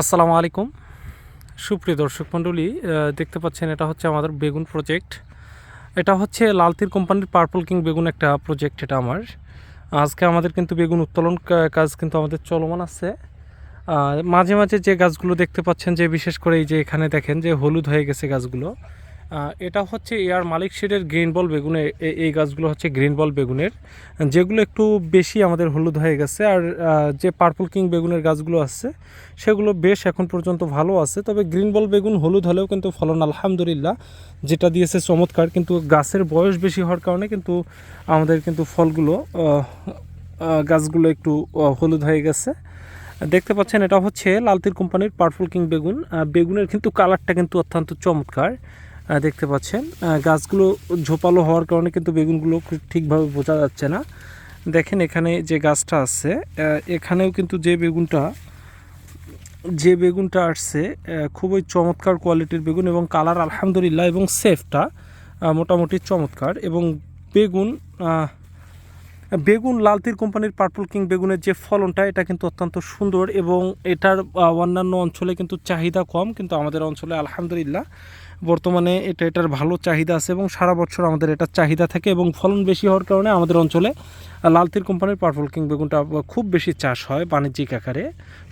আসসালামু আলাইকুম। সুপ্রিয় দর্শক মণ্ডলী দেখতে পাচ্ছেন এটা হচ্ছে আমাদের বেগুন প্রজেক্ট এটা হচ্ছে লালতির কোম্পানির পার্পল কিং বেগুন একটা প্রজেক্ট এটা আমার। আজকে আমাদের কিন্তু বেগুন উত্তোলন কাজ কিন্তু আমাদের চলমান আছে। মাঝে মাঝে যে গাছগুলো দেখতে পাচ্ছেন যে বিশেষ করে এই যে এখানে দেখেন যে হলুদ হয়ে গেছে গাছগুলো। এটা হচ্ছে এয়ার মালিক শেডের গ্রিন বল বেগুনে, এ- এই গাছগুলো হচ্ছে গ্রিন বল বেগুনের, যেগুলো একটু বেশি আমাদের হলুদ হয়ে গেছে, আর যে পার্পল কিং বেগুনের গাছগুলো আছে, সেগুলো বেশ এখন পর্যন্ত ভালো আছে, তবে গ্রিন বল বেগুন হলুদ হলেও কিন্তু ফলন আলহামদুলিল্লাহ, যেটা দিয়েছে চমৎকার, কিন্তু গাছের বয়স বেশি হওয়ার কারণে কিন্তু আমাদের কিন্তু ফলগুলো গাছগুলো একটু হলুদ হয়ে গেছে। দেখতে পাচ্ছেন, এটা হচ্ছে লালতির কোম্পানির পার্পল কিং বেগুন বেগুনের কিন্তু কালারটা কিন্তু অত্যন্ত চমৎকার। দেখতে পাচ্ছেন। গাছগুলো ঝোপালো হওয়ার কারণে কিন্তু বেগুনগুলো ঠিকভাবে বোঝা যাচ্ছে না। দেখেন এখানে যে গাছটা আছে এখানেও কিন্তু যে বেগুনটা যে বেগুনটা আসছে খুবই চমৎকার কোয়ালিটির বেগুন এবং কালার আলহামদুলিল্লাহ এবং সেফটা মোটামুটি চমৎকার এবং বেগুন বেগুন লালতির কোম্পানির পার্পল কিং বেগুনের যে ফলনটা, এটা কিন্তু অত্যন্ত সুন্দর এবং এটার অন্যান্য অঞ্চলে কিন্তু চাহিদা কম, কিন্তু আমাদের অঞ্চলে আলহামদুলিল্লাহ বর্তমানে এটা, এটার ভালো চাহিদা আছে এবং সারা বছর আমাদের এটার চাহিদা থাকে এবং ফলন বেশি হওয়ার কারণে আমাদের অঞ্চলে লালতির কোম্পানির পার্পল কিং বেগুনটা খুব বেশি চাষ হয় বাণিজ্যিক আকারে।